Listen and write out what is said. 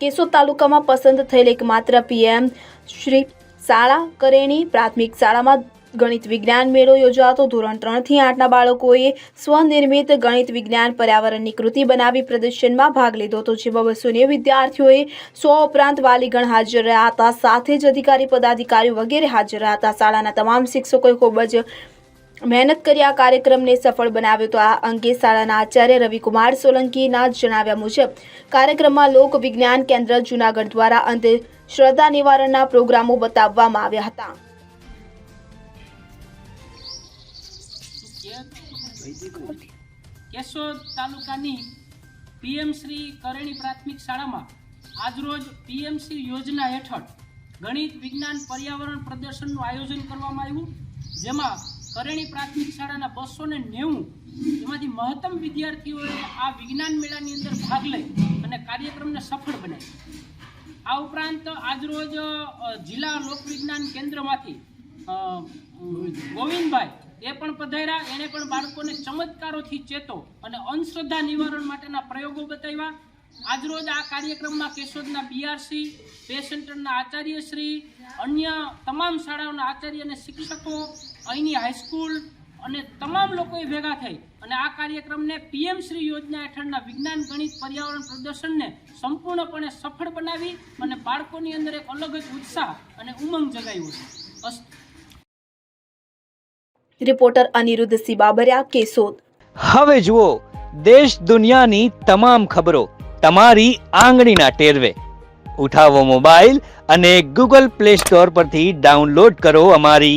કેશોદ તાલુકામાં પસંદ થયેલ એકમાત્ર પીએમ શ્રી શાળા કરેણી પ્રાથમિક શાળામાં ગણિત વિજ્ઞાન મેળો યોજાતો. ધોરણ ત્રણથી આઠના બાળકોએ સ્વનિર્મિત ગણિત વિજ્ઞાન પર્યાવરણની કૃતિ બનાવી પ્રદર્શનમાં ભાગ લીધો હતો, જેમાં બસો વિદ્યાર્થીઓએ સો ઉપરાંત વાલીગણ હાજર રહ્યા હતા સાથે જ અધિકારી, પદાધિકારીઓ વગેરે હાજર રહ્યા હતા શાળાના તમામ શિક્ષકોએ ખૂબ જ મહેનત કરી આ કાર્યક્રમને સફળ બનાવ્યો તો આ અંગે શાળાના આચાર્ય રવિકુમાર સોલંકીના જણાવ્યા મુજબ, કાર્યક્રમમાં લોક વિજ્ઞાન કેન્દ્ર જૂનાગઢ દ્વારા અંતે શ્રદ્ધા નિવારણના પ્રોગ્રામો બતાવવામાં આવ્યા હતા. કેશોદ તાલુકાની પીએમ શ્રી કરેણી પ્રાથમિક શાળામાં આજરોજ પીએમસી યોજના હેઠળ ગણિત વિજ્ઞાન પર્યાવરણ પ્રદર્શનનું આયોજન કરવામાં આવ્યું, જેમાં કરેણી પ્રાથમિક શાળાના બસો ને નેવું એમાંથી મહત્તમ વિદ્યાર્થીઓએ આ વિજ્ઞાન મેળાની અંદર ભાગ લઈ અને કાર્યક્રમને સફળ બનાવ્યો. આ ઉપરાંત આજરોજ જિલ્લા લોકવિજ્ઞાન કેન્દ્રમાંથી ગોવિંદભાઈ એ પણ પધાર્યા. એણે પણ બાળકોને ચમત્કારોથી ચેતો અને અંધશ્રદ્ધા નિવારણ માટેના પ્રયોગો બતાવ્યા. આજરોજ આ કાર્યક્રમમાં કેશોદના બીઆરસી પે સેન્ટરના આચાર્યશ્રી, અન્ય તમામ શાળાઓના આચાર્ય અને શિક્ષકો અહીંની હાઈસ્કૂલ અને તમામ લોકોએ ભેગા થઈ અને આ કાર્યક્રમને પીએમ શ્રી યોજના હેઠળના વિજ્ઞાન ગણિત પર્યાવરણ પ્રદર્શનને સંપૂર્ણપણે સફળ બનાવી અને બાળકોની અંદર એક અલગ જ ઉત્સાહ અને ઉમંગ જગાવ્યો છે. અસ્તુ રિપોર્ટર અનિરુદ્ધ સિંહ કેશોદ. હવે જુઓ દેશ દુનિયાની તમામ ખબરો તમારી આંગળીના ટેરવે. ઉઠાવો મોબાઈલ અને ગૂગલ પ્લે સ્ટોર પરથી ડાઉનલોડ કરો અમારી